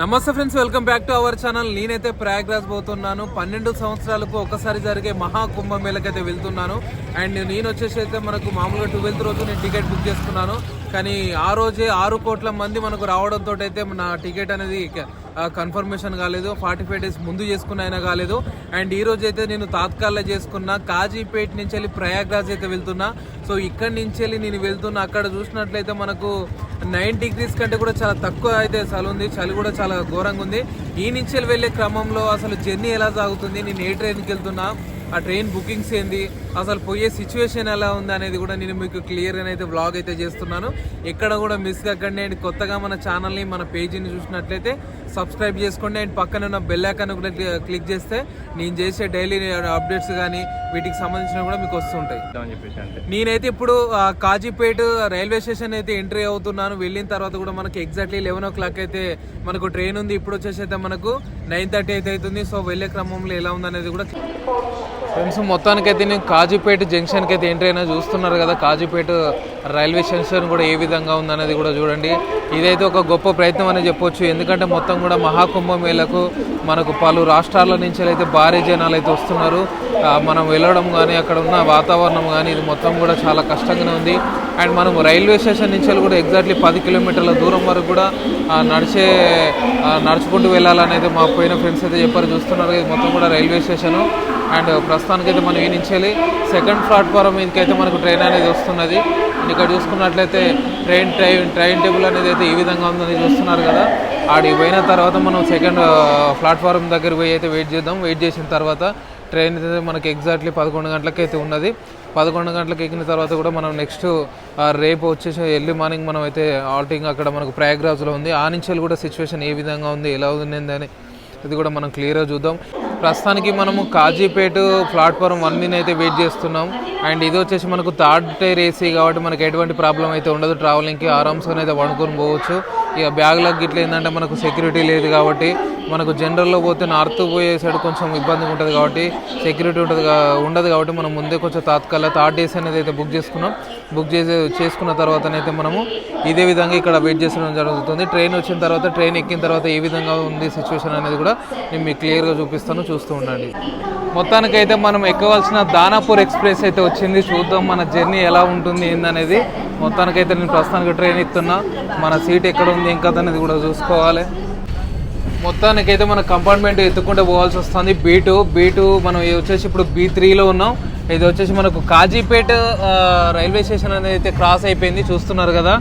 నమస్తే friends welcome back to our channel. నేనైతే ప్రయాగ్రాజ్ పోతున్నాను. పన్నెండు సంవత్సరాలకు ఒకసారి జరిగే మహా అయితే వెళ్తున్నాను. అండ్ నేను వచ్చేసి అయితే మనకు మామూలుగా ట్వెల్త్ రోజు నేను టికెట్ బుక్ చేసుకున్నాను. కానీ ఆ రోజే ఆరు కోట్ల మంది మనకు రావడంతో అయితే నా టికెట్ అనేది కన్ఫర్మేషన్ కాలేదు. ఫార్టీ ఫైవ్ డేస్ ముందు చేసుకున్న అయినా కాలేదు. అండ్ ఈ రోజు అయితే నేను తాత్కాల్లో చేసుకున్న కాజీపేట్ నుంచి వెళ్ళి ప్రయాగ్రాజ్ అయితే వెళ్తున్నా. సో ఇక్కడి నుంచి వెళ్ళి నేను వెళ్తున్నా. అక్కడ చూసినట్లయితే మనకు నైన్ డిగ్రీస్ కంటే కూడా చాలా తక్కువ అయితే చలి ఉంది. చలి కూడా చాలా ఘోరంగా ఉంది. ఈ నుంచి వెళ్ళి వెళ్ళే క్రమంలో అసలు జర్నీ ఎలా సాగుతుంది? నేను ఏ ట్రైన్కి వెళ్తున్నా? ఆ ట్రైన్ బుకింగ్స్ ఏంది? అసలు పోయే సిచ్యువేషన్ ఎలా ఉంది అనేది కూడా నేను మీకు క్లియర్గా అయితే వ్లాగ్ అయితే చేస్తున్నాను. ఎక్కడ కూడా మిస్ కాకండి అండ్ కొత్తగా మన ఛానల్ని మన పేజీని చూసినట్లయితే సబ్స్క్రైబ్ చేసుకోండి. అండ్ పక్కన ఉన్న బెల్ ఐకాన్ కూడా క్లిక్ చేస్తే నేను చేసే డైలీ అప్డేట్స్ కానీ వీటికి సంబంధించిన కూడా మీకు వస్తుంటాయి నేనైతే ఇప్పుడు కాజీపేట్ రైల్వే స్టేషన్ అయితే ఎంట్రీ అవుతున్నాను. వెళ్ళిన తర్వాత కూడా మనకి ఎగ్జాక్ట్లీ లెవెన్ ఓ క్లాక్ అయితే మనకు ట్రైన్ ఉంది. ఇప్పుడు వచ్చేసి అయితే మనకు నైన్ థర్టీ అయితే అవుతుంది. సో వెళ్ళే క్రమంలో ఎలా ఉందనేది కూడా ఫ్రెండ్స్ మొత్తానికి అయితే నేను కాజీపేట జంక్షన్కి అయితే ఎంట్రీ అయినా చూస్తున్నారు కదా. కాజీపేట రైల్వే స్టేషన్ కూడా ఏ విధంగా ఉందనేది కూడా చూడండి. ఇదైతే ఒక గొప్ప ప్రయత్నం అని చెప్పొచ్చు. ఎందుకంటే మొత్తం కూడా మహాకుంభమేళకు మనకు పలు రాష్ట్రాల నుంచి అయితే భారీ జనాలు అయితే వస్తున్నారు. మనం వెళ్ళడం కానీ అక్కడ ఉన్న వాతావరణం కానీ ఇది మొత్తం కూడా చాలా కష్టంగానే ఉంది. అండ్ మనం రైల్వే స్టేషన్ నుంచి కూడా ఎగ్జాక్ట్లీ పది కిలోమీటర్ల దూరం వరకు కూడా నడిచే నడుచుకుంటూ వెళ్ళాలనేది మా పోయిన ఫ్రెండ్స్ అయితే చెప్పారు. చూస్తున్నారు ఇది మొత్తం కూడా రైల్వే స్టేషను. అండ్ ప్రస్తుతానికి అయితే మనం ఈ నుంచి వెళ్ళి సెకండ్ ప్లాట్ఫారం మీదకైతే మనకు ట్రైన్ అనేది వస్తున్నది. అండ్ ఇక్కడ చూసుకున్నట్లయితే ట్రైన్ ట్రైన్ ట్రైన్ టేబుల్ అనేది అయితే ఈ విధంగా ఉందని చూస్తున్నారు కదా. ఆడికి పోయిన తర్వాత మనం సెకండ్ ప్లాట్ఫారం దగ్గర పోయి అయితే వెయిట్ చేద్దాం. వెయిట్ చేసిన తర్వాత ట్రైన్ అయితే మనకి ఎగ్జాక్ట్లీ పదకొండు గంటలకు అయితే ఉన్నది. పదకొండు గంటలకు ఎక్కిన తర్వాత కూడా మనం నెక్స్ట్ రేపు వచ్చేసి ఎర్లీ మార్నింగ్ మనం అయితే ఆల్టింగ్ అక్కడ మనకు ప్రయాగ్రాజ్లో ఉంది. ఆ నుంచి కూడా సిచ్యువేషన్ ఏ విధంగా ఉంది ఎలా ఉంది అని ఇది కూడా మనం క్లియర్గా చూద్దాం. ప్రస్తుతానికి మనము కాజీపేట ప్లాట్ఫామ్ వన్ మీద అయితే వెయిట్ చేస్తున్నాం. అండ్ ఇది వచ్చేసి మనకు థర్డ్ టైర్ ఏసీ కాబట్టి మనకు ఎటువంటి ప్రాబ్లం అయితే ఉండదు. ట్రావెలింగ్కి ఆరామ్స్గా అయితే వండుకొని పోవచ్చు. ఇక బ్యాగ్లకు గిట్ల ఏంటంటే మనకు సెక్యూరిటీ లేదు కాబట్టి మనకు జనరల్లో పోతే నార్త్ పోయే సైడ్ కొంచెం ఇబ్బందిగా ఉంటుంది కాబట్టి సెక్యూరిటీ ఉంటుంది ఉండదు కాబట్టి మనం ముందే కొంచెం తాత్కాల థర్డ్ డేస్ అనేది అయితే బుక్ చేసుకున్నాం. బుక్ చేసి చేసుకున్న తర్వాతనైతే మనము ఇదే విధంగా ఇక్కడ వెయిట్ చేసడం జరుగుతుంది. ట్రైన్ వచ్చిన తర్వాత ట్రైన్ ఎక్కిన తర్వాత ఏ విధంగా ఉంది సిచ్యువేషన్ అనేది కూడా నేను మీకు క్లియర్గా చూపిస్తాను చూస్తూ ఉండండి. మొత్తానికైతే మనం ఎక్కవలసిన దానాపూర్ ఎక్స్ప్రెస్ అయితే వచ్చింది. చూద్దాం మన జర్నీ ఎలా ఉంటుంది ఏందనేది. మొత్తానికైతే నేను ప్రస్తుతానికి ట్రైన్ ఎక్కుతున్నా. మన సీట్ ఎక్కడ ఉంది ఇంకా అనేది కూడా చూసుకోవాలి. మొత్తానికైతే మన కంపార్ట్మెంట్ ఎత్తుకుంటే పోవాల్సి వస్తుంది. బీ టూ బీ టూ మనం వచ్చేసి ఇప్పుడు బీ త్రీలో ఉన్నాం. ఇది వచ్చేసి మనకు కాజీపేట రైల్వే స్టేషన్ అనేది అయితే క్రాస్ అయిపోయింది. చూస్తున్నారు కదా.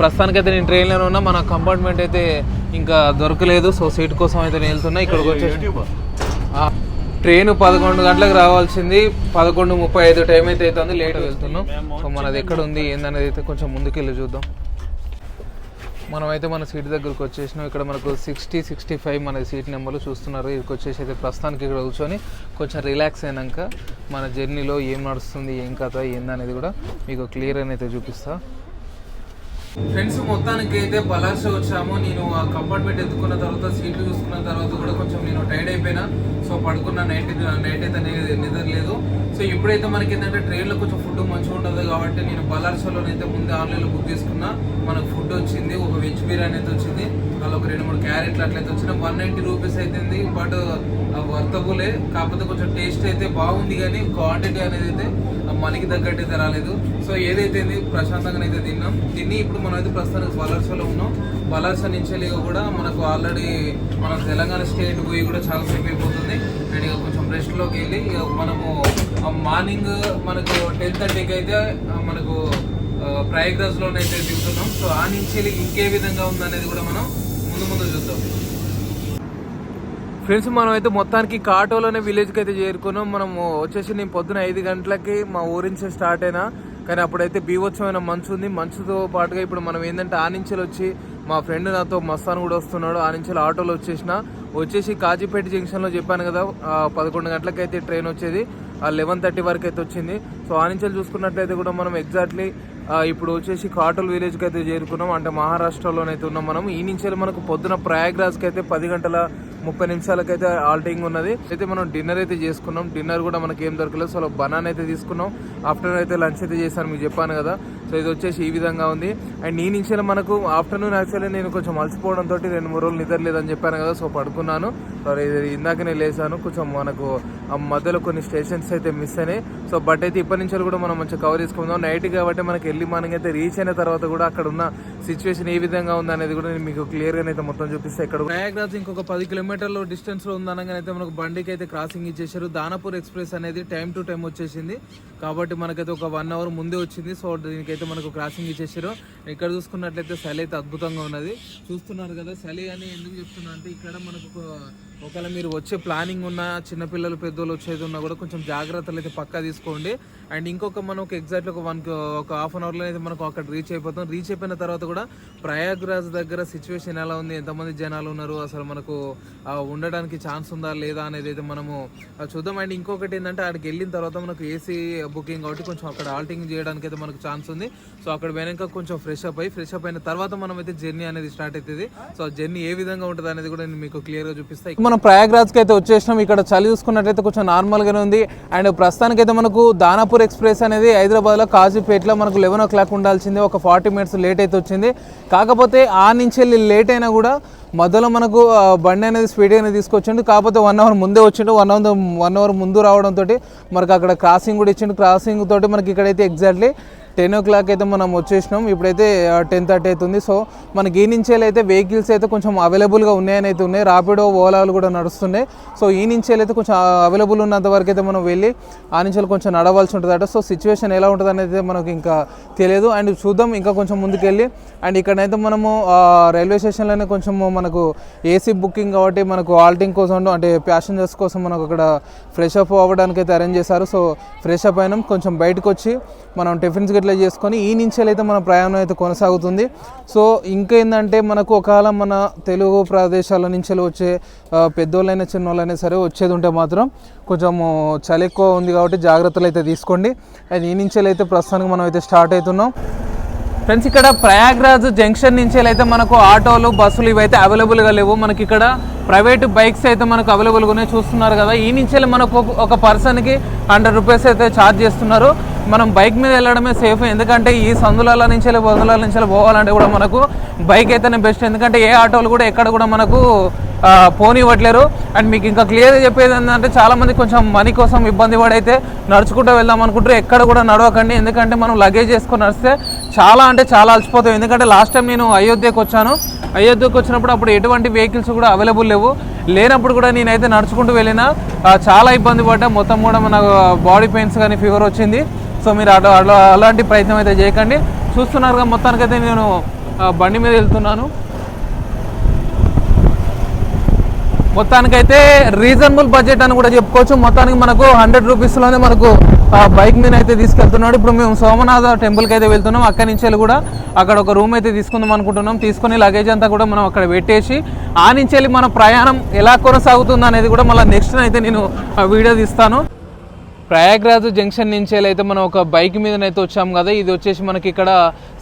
ప్రస్తుతానికైతే నేను ట్రైన్లోనే ఉన్నా. మన కంపార్ట్మెంట్ అయితే ఇంకా దొరకలేదు. సో సీట్ కోసం అయితే నేను వెళ్తున్నా. ఇక్కడికి వచ్చేసి ట్రైన్ పదకొండు గంటలకు రావాల్సింది. పదకొండు ముప్పై ఐదు టైం అయితే అవుతుంది. లేట్ వెళ్తున్నాం. సో మనది ఎక్కడ ఉంది ఏందనేది అయితే కొంచెం ముందుకెళ్ళి చూద్దాం. మనమైతే మన సీట్ దగ్గరకు వచ్చేసినాం. ఇక్కడ మనకు సిక్స్టీ సిక్స్టీ ఫైవ్ మన సీట్ నెంబర్లు చూస్తున్నారు. ఇక్కడికి వచ్చేసి అయితే ప్రస్తుతానికి ఇక్కడ కూర్చొని కొంచెం రిలాక్స్ అయినాక మన జర్నీలో ఏం నడుస్తుంది ఏం కథ ఏందనేది కూడా మీకు క్లియర్ అని అయితే చూపిస్తాను ఫ్రెండ్స్ మొత్తానికి అయితే పలాస వచ్చాము. నేను ఆ కంపార్ట్మెంట్ ఎత్తుకున్న తర్వాత సీట్లు చూసుకున్న తర్వాత కూడా కొంచెం నేను టైర్డ్ అయిపోయినా. సో పడుకున్న నైట్ నైట్ అయితే నిద్రలేదు సో ఇప్పుడైతే మనకి ఏంటంటే ట్రైన్లో కొంచెం ఫుడ్ మంచిగా ఉంటుంది కాబట్టి నేను బలార్సలోనైతే ముందే ఆన్లైన్లో బుక్ చేసుకున్నా. మనకు ఫుడ్ వచ్చింది ఒక వెజ్ బిర్యానీ అయితే వచ్చింది. అలా ఒక రెండు మూడు క్యారెట్లు అట్లయితే వచ్చిన. వన్ నైంటీ రూపీస్ అయితే బట్ వర్తబులే కాకపోతే కొంచెం టేస్ట్ అయితే బాగుంది కానీ క్వాంటిటీ అనేది అయితే మనకి తగ్గట్టు అయితే రాలేదు సో ఏదైతే ప్రశాంతంగా అయితే తిన్నాం. తిని ఇప్పుడు మనం అయితే ప్రస్తుతానికి బలార్సలో ఉన్నాం. బలార్స నుంచి కూడా మనకు ఆల్రెడీ మన తెలంగాణ స్టేట్ పోయి కూడా చాలా సేపు అయిపోతుంది. అండ్ ఇక కొంచెం రెస్ట్లోకి వెళ్ళి ఇక మనము మార్నింగ్ మనకు టెన్ థర్టీకి అయితే మనకు ప్రయాగ్రాజ్లోనైతే దిగుతున్నాం. సో ఆ నుంచి ఇంకే విధంగా ఉందనేది కూడా మనం ముందు ముందు చూద్దాం. ఫ్రెండ్స్ మనం అయితే మొత్తానికి కాటోలోనే విలేజ్కి అయితే చేరుకున్నాం. మనం వచ్చేసి నేను పొద్దున ఐదు గంటలకి మా ఊరి నుంచి స్టార్ట్ అయినా కానీ అప్పుడైతే బీభత్సమైన మంచు ఉంది. మంచుతో పాటుగా ఇప్పుడు మనం ఏంటంటే ఆనించలు వచ్చి మా ఫ్రెండ్ నాతో మస్తాన్ కూడా వస్తున్నాడు. ఆనించలు ఆటోలో వచ్చేసిన వచ్చేసి కాజీపేట జంక్షన్లో చెప్పాను కదా పదకొండు గంటలకైతే ట్రైన్ వచ్చేది. ఆ లెవెన్ థర్టీ వరకు అయితే వచ్చింది. సో ఆనించలు చూసుకున్నట్లయితే కూడా మనం ఎగ్జాక్ట్లీ ఇప్పుడు వచ్చేసి కాటోల్ విలేజ్కి అయితే చేరుకున్నాం. అంటే మహారాష్ట్రలోనైతే ఉన్నాం మనం. ఈ నుంచి మనకు పొద్దున ప్రయాగ్రాజ్కి అయితే పది గంటల ముప్పై నిమిషాలకైతే ఆల్టింగ్ ఉన్నది. అయితే మనం డిన్నర్ అయితే చేసుకున్నాం. డిన్నర్ కూడా మనకి ఏం దొరకలేదు సో బనాన్ అయితే తీసుకున్నాం. ఆఫ్టర్నూన్ అయితే లంచ్ అయితే చేశాను. మీకు చెప్పాను కదా. సో ఇది వచ్చేసి ఈ విధంగా ఉంది. అండ్ ఈ నుంచి మనకు ఆఫ్టర్నూన్ యాక్చువల్లీ నేను కొంచెం అలసిపోవడంతో రెండు మూడు రోజులు నిద్ర లేదని చెప్పాను కదా సో పడుకున్నాను. సరే ఇందాక ఇందాకనే లేసాను కొంచెం మనకు ఆ మధ్యలో కొన్ని స్టేషన్స్ అయితే మిస్ అయినాయి. సో బట్ అయితే ఇప్పటి నుంచి కూడా మనం మంచిగా కవర్ చేసుకుందాం. నైట్ కాబట్టి మనకి ఎర్లీ మార్నింగ్ అయితే రీచ్ అయిన తర్వాత కూడా అక్కడ ఉన్న సిచ్యువేషన్ ఏ విధంగా ఉంది అనేది కూడా నేను మీకు క్లియర్గా అయితే మొత్తం చూపిస్తే. ఇక్కడ ప్రయాగ్రాజ్ ఇంకొక పది కిలోమీటర్లు డిస్టెన్స్లో ఉందనగానే అయితే మనకు బండికి అయితే క్రాసింగ్ ఇచ్చేసారు దానాపూర్ ఎక్స్ప్రెస్ అనేది టైం టు టైం వచ్చేసింది. కాబట్టి మనకైతే ఒక వన్ అవర్ ముందే వచ్చింది. సో దీనికైతే మనకు క్రాసింగ్ ఇచ్చేసారు ఇక్కడ చూసుకున్నట్లయితే చలి అయితే అద్భుతంగా ఉన్నది. చూస్తున్నారు కదా చలి అని ఎందుకు చెప్తున్నా అంటే ఇక్కడ మనకు ఒక- ఒకవేళ మీరు వచ్చే ప్లానింగ్ ఉన్న చిన్నపిల్లలు పెద్దోళ్ళు వచ్చేది ఉన్నా కూడా కొంచెం జాగ్రత్తలు అయితే పక్కా తీసుకోండి. అండ్ ఇంకొక మనం ఒక ఎగ్జాక్ట్ ఒక వన్ ఒక హాఫ్ అన్ అవర్లో అయితే మనకు అక్కడ రీచ్ అయిపోతాం. రీచ్ అయిపోయిన తర్వాత కూడా ప్రయాగ్రాజ్ దగ్గర సిచ్యువేషన్ ఎలా ఉంది? ఎంతమంది జనాలు ఉన్నారు? అసలు మనకు ఉండడానికి ఛాన్స్ ఉందా లేదా అనేది అయితే మనము చూద్దాం. అండ్ ఇంకొకటి ఏంటంటే అక్కడికి వెళ్ళిన తర్వాత మనకు ఏసీ బుకింగ్ కాబట్టి కొంచెం అక్కడ ఆల్టింగ్ చేయడానికి అయితే మనకు ఛాన్స్ ఉంది. సో అక్కడ వెనక కొంచెం ఫ్రెష్ అప్ అయ్యి ఫ్రెష్ అప్ అయిన తర్వాత మనం అయితే జర్నీ అనేది స్టార్ట్ అవుతుంది సో జర్నీ ఏ విధంగా ఉంటుంది అనేది కూడా నేను మీకు క్లియర్గా చూపిస్తాను మనం ప్రయాగ్రాజ్కి అయితే వచ్చేసినాం. ఇక్కడ చలి చూసుకున్నట్లయితే కొంచెం నార్మల్ గానే ఉంది. అండ్ ప్రస్తుతానికి అయితే మనకు దానాపూర్ ఎక్స్ప్రెస్ అనేది హైదరాబాద్లో కాజీపేటలో మనకు లెవెన్ ఓ క్లాక్ ఉండాల్సింది. ఒక ఫార్టీ మినిట్స్ లేట్ అయితే వచ్చింది. కాకపోతే ఆ నుంచి వెళ్ళి లేట్ అయినా కూడా మధ్యలో మనకు బండి అనేది స్పీడ్గానే తీసుకొచ్చిండు. కాకపోతే వన్ అవర్ ముందే వచ్చిండు. వన్ అవర్ వన్ అవర్ ముందు రావడంతో మనకు అక్కడ క్రాసింగ్ కూడా ఇచ్చిండు. క్రాసింగ్ తోటి మనకి ఇక్కడైతే ఎగ్జాక్ట్లీ టెన్ ఓ క్లాక్ అయితే మనం వచ్చేసినాం. ఇప్పుడైతే టెన్ థర్టీ అవుతుంది సో మనకి ఈ నుంచేలు అయితే వెహికల్స్ అయితే కొంచెం అవైలబుల్గా ఉన్నాయని అయితే ఉన్నాయి. రాపిడో ఓలాలు కూడా నడుస్తున్నాయి. సో ఈ నుంచేలు అయితే కొంచెం అవైలబుల్ ఉన్నంత వరకు అయితే మనం వెళ్ళి ఆ నుంచి కొంచెం నడవాల్సి ఉంటుందట. సో సిచ్యువేషన్ ఎలా ఉంటుంది అనేది మనకు ఇంకా తెలియదు. అండ్ చూద్దాం ఇంకా కొంచెం ముందుకెళ్ళి. అండ్ ఇక్కడైతే మనము రైల్వే స్టేషన్లోనే కొంచెం మనకు ఏసీ బుకింగ్ కాబట్టి మనకు ఆల్టింగ్ కోసం అంటే ప్యాసింజర్స్ కోసం మనకు అక్కడ ఫ్రెష్ అప్ అవ్వడానికి అయితే అరేంజ్ చేశారు. సో ఫ్రెష్ అప్ అయినాం. కొంచెం బయటకు వచ్చి మనం టిఫిన్స్ గిట్లా చేసుకొని ఈ నుంచి అయితే మన ప్రయాణం అయితే కొనసాగుతుంది. సో ఇంకేందంటే మనకు ఒకవేళ మన తెలుగు ప్రదేశాల నుంచి వచ్చే పెద్దోళ్ళైనా పెద్దోళ్ళైనా చిన్నోళ్ళైనా సరే వచ్చేది ఉంటే మాత్రం కొంచెం చలి ఎక్కువ ఉంది కాబట్టి జాగ్రత్తలు అయితే తీసుకోండి. అండ్ ఈ నుంచి అయితే ప్రస్తుతానికి మనం అయితే స్టార్ట్ అవుతున్నాం. ఫ్రెండ్స్ ఇక్కడ ప్రయాగ్రాజ్ జంక్షన్ నుంచి అయితే మనకు ఆటోలు బస్సులు ఇవైతే అవైలబుల్గా లేవు. మనకి ఇక్కడ ప్రైవేట్ బైక్స్ అయితే మనకు అవైలబుల్గా ఉన్నాయి చూస్తున్నారు కదా. ఈ నుంచి మనకు ఒక పర్సన్కి హండ్రెడ్ రూపీస్ అయితే ఛార్జ్ చేస్తున్నారు. మనం బైక్ మీద వెళ్ళడమే సేఫ్ ఎందుకంటే ఈ సందులాల నుంచి బొందులాల నుంచి పోవాలంటే కూడా మనకు బైక్ అయితేనే బెస్ట్ ఎందుకంటే ఏ ఆటోలు కూడా ఎక్కడ కూడా మనకు పోనివ్వట్లేరు. అండ్ మీకు ఇంకా క్లియర్గా చెప్పేది ఏంటంటే చాలా మంది కొంచెం మనీ కోసం ఇబ్బంది పడైతే నడుచుకుంటూ వెళ్దాం అనుకుంటారు. ఎక్కడ కూడా నడవకండి. ఎందుకంటే మనం లగేజ్ చేసుకొని నడిస్తే చాలా అంటే చాలా అలసిపోతాం. ఎందుకంటే లాస్ట్ టైం నేను అయోధ్యకు వచ్చాను. అయోధ్యకు వచ్చినప్పుడు అప్పుడు ఎటువంటి వెహికల్స్ కూడా అవైలబుల్ లేవు. లేనప్పుడు కూడా నేనైతే నడుచుకుంటూ వెళ్ళినా చాలా ఇబ్బంది పడ్డా. మొత్తం కూడా మన బాడీ పెయిన్స్ కానీ ఫీవర్ వచ్చింది. సో మీరు అలా అలా అలాంటి ప్రయత్నం అయితే చేయకండి. చూస్తున్నారుగా మొత్తానికైతే నేను బండి మీద వెళ్తున్నాను. మొత్తానికైతే రీజనబుల్ బడ్జెట్ అని కూడా చెప్పుకోవచ్చు. మొత్తానికి మనకు హండ్రెడ్ రూపీస్లోనే మనకు బైక్ మీద అయితే తీసుకెళ్తున్నాడు. ఇప్పుడు మేము సోమనాథ టెంపుల్కి అయితే వెళ్తున్నాం. అక్కడి నుంచి వెళ్ళి కూడా అక్కడ ఒక రూమ్ అయితే తీసుకుందాం అనుకుంటున్నాం. తీసుకుని లగేజ్ అంతా కూడా మనం అక్కడ పెట్టేసి ఆ నుంచి వెళ్ళి మన ప్రయాణం ఎలా కొనసాగుతుంది అనేది కూడా మళ్ళీ నెక్స్ట్ అయితే నేను వీడియో తీస్తాను. ప్రయాగ్రాజ్ జంక్షన్ నుంచి అయితే మనం ఒక బైక్ మీదనైతే వచ్చాము కదా ఇది వచ్చేసి మనకి ఇక్కడ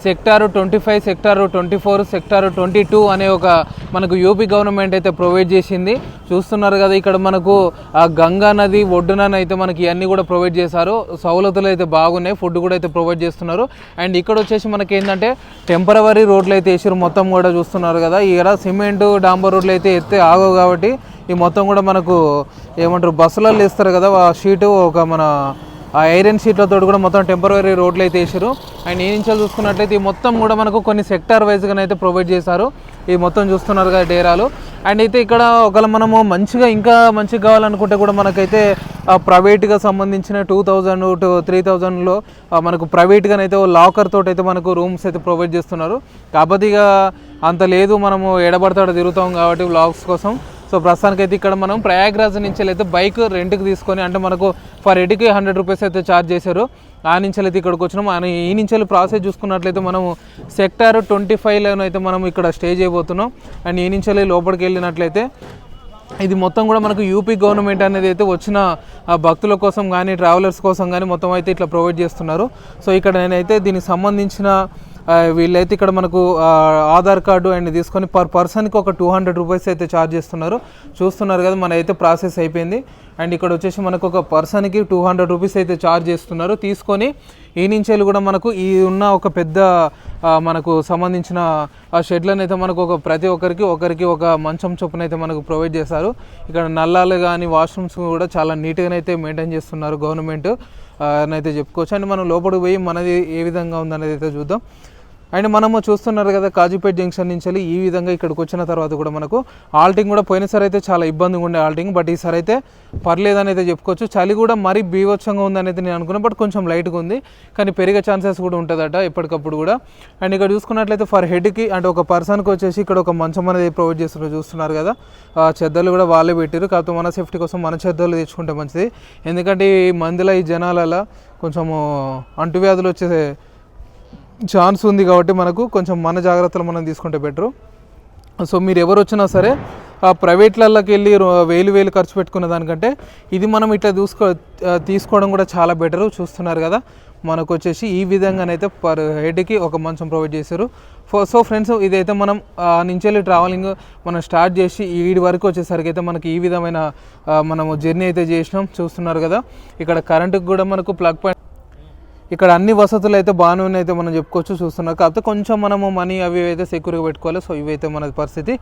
sector twenty five sector twenty four sector twenty two అనే ఒక మనకు యూపీ గవర్నమెంట్ అయితే ప్రొవైడ్ చేసింది. చూస్తున్నారు కదా ఇక్కడ మనకు ఆ గంగా నది ఒడ్డున అయితే మనకి ఇవన్నీ కూడా ప్రొవైడ్ చేశారు. సౌలతులు అయితే బాగున్నాయి ఫుడ్ కూడా అయితే ప్రొవైడ్ చేస్తున్నారు. అండ్ ఇక్కడ వచ్చేసి మనకి ఏంటంటే టెంపరవరీ రోడ్లు అయితే వేసారు మొత్తం కూడా చూస్తున్నారు కదా. ఇక్కడ సిమెంట్ డాంబర్ రోడ్లు అయితే ఎత్తే ఆగవు కాబట్టి ఈ మొత్తం కూడా మనకు ఏమంటారు బస్సులలో వేస్తారు కదా ఆ షీటు ఒక మన ఐరన్ షీట్లతో కూడా మొత్తం టెంపరీ రోడ్లు అయితే వేసారు. అండ్ ఈ నుంచి చూసుకున్నట్లయితే ఈ మొత్తం కూడా మనకు కొన్ని సెక్టార్ వైజ్గా అయితే ప్రొవైడ్ చేశారు. ఈ మొత్తం చూస్తున్నారు కదా డేరాలు. అండ్ అయితే ఇక్కడ ఒకవేళ మనము మంచిగా ఇంకా మంచిగా కావాలనుకుంటే కూడా మనకైతే ప్రైవేట్గా సంబంధించిన టూ థౌజండ్ టు త్రీ థౌజండ్లో మనకు ప్రైవేట్గానైతే లాకర్ తోటి అయితే మనకు రూమ్స్ అయితే ప్రొవైడ్ చేస్తున్నారు. కాకపోతే ఇక అంత లేదు మనము ఎడబడతాడు తిరుగుతాం కాబట్టి బ్లాగ్స్ కోసం. సో ప్రస్తుతానికి అయితే ఇక్కడ మనం ప్రయాగ్రాజ్ నుంచి అయితే బైక్ రెంట్కి తీసుకొని అంటే మనకు ఫర్ ఎడికి హండ్రెడ్ రూపీస్ అయితే ఛార్జ్ చేశారు. ఆ నుంచి అయితే ఇక్కడికి వచ్చినాం. ఆ ఈ నుంచి ప్రాసెస్ చూసుకున్నట్లయితే మనం సెక్టార్ ట్వంటీ ఫైవ్లో అయితే మనం ఇక్కడ స్టే చేయబోతున్నాం. అండ్ ఈ నుంచి లోపలికి వెళ్ళినట్లయితే ఇది మొత్తం కూడా మనకు యూపీ గవర్నమెంట్ అనేది అయితే వచ్చిన భక్తుల కోసం కానీ ట్రావెలర్స్ కోసం కానీ మొత్తం అయితే ఇట్లా ప్రొవైడ్ చేస్తున్నారు. సో ఇక్కడ నేనైతే దీనికి సంబంధించిన వీళ్ళైతే ఇక్కడ మనకు ఆధార్ కార్డు అండ్ తీసుకొని పర్ పర్సన్కి ఒక టూ హండ్రెడ్ రూపీస్ అయితే ఛార్జ్ చేస్తున్నారు. చూస్తున్నారు కదా మన అయితే ప్రాసెస్ అయిపోయింది. అండ్ ఇక్కడ వచ్చేసి మనకు ఒక పర్సన్కి టూ హండ్రెడ్ రూపీస్ అయితే ఛార్జ్ చేస్తున్నారు. తీసుకొని ఈ నుంచేలు కూడా మనకు ఈ ఉన్న ఒక పెద్ద మనకు సంబంధించిన ఆ షెడ్లను అయితే మనకు ఒక ప్రతి ఒక్కరికి ఒకరికి ఒక మంచం చొప్పున అయితే మనకు ప్రొవైడ్ చేస్తారు ఇక్కడ నల్లాలు కానీ వాష్రూమ్స్ కూడా చాలా నీట్గా అయితే మెయింటైన్ చేస్తున్నారు గవర్నమెంట్. అని అయితే చెప్పుకోవచ్చు. అండ్ మనం లోపలికి పోయి మనది ఏ విధంగా ఉందనేది అయితే చూద్దాం. అండ్ మనము చూస్తున్నారు కదా కాజీపేట్ జంక్షన్ నుంచి వెళ్ళి ఈ విధంగా ఇక్కడికి వచ్చిన తర్వాత కూడా మనకు ఆల్టింగ్ కూడా పోయినసారి అయితే చాలా ఇబ్బందిగా ఉండే ఆల్టింగ్ బట్ ఈసారి అయితే పర్లేదని అయితే చెప్పుకోవచ్చు. చలి కూడా మరీ బీభత్సంగా ఉందని అయితే నేను అనుకున్నాను బట్ కొంచెం లైట్గా ఉంది. కానీ పెరిగే ఛాన్సెస్ కూడా ఉంటుందట ఎప్పటికప్పుడు కూడా. అండ్ ఇక్కడ చూసుకున్నట్లయితే ఫర్ హెడ్కి అంటే ఒక పర్సన్కి వచ్చేసి ఇక్కడ ఒక మంచం అనేది ప్రొవైడ్ చేస్తున్నారు చూస్తున్నారు కదా. చెద్దలు కూడా వాళ్ళే పెట్టారు కాకపోతే మన సేఫ్టీ కోసం మన చెద్దలు తెచ్చుకుంటే మంచిది. ఎందుకంటే ఈ మందిలో ఈ జనాలలో కొంచెము అంటువ్యాధులు వచ్చే ఛాన్స్ ఉంది కాబట్టి మనకు కొంచెం మన జాగ్రత్తలు మనం తీసుకుంటే బెటరు. సో మీరు ఎవరు వచ్చినా సరే ఆ ప్రైవేట్లలోకి వెళ్ళి వేలు వేలు ఖర్చు పెట్టుకున్న దానికంటే ఇది మనం ఇట్లా చూసుకో తీసుకోవడం కూడా చాలా బెటరు. చూస్తున్నారు కదా మనకు వచ్చేసి ఈ విధంగానైతే పర్ హెడ్కి ఒక మంచం ప్రొవైడ్ చేశారు. సో ఫ్రెండ్స్ ఇదైతే మనం నుంచి వెళ్ళి ట్రావెలింగ్ మనం స్టార్ట్ చేసి ఈడి వరకు వచ్చేసరికి అయితే మనకి ఈ విధమైన మనము జర్నీ అయితే చేసినాం. చూస్తున్నారు కదా ఇక్కడ కరెంటుకి కూడా మనకు ప్లగ్ పాయింట్ ఇక్కడ అన్ని వసతులు అయితే బాగానే అయితే మనం చెప్పుకోవచ్చు చూస్తున్నాం. కాకపోతే కొంచెం మనము మనీ అవి అయితే సెక్యూర్గా పెట్టుకోవాలి. సో ఇవైతే మన పరిస్థితి.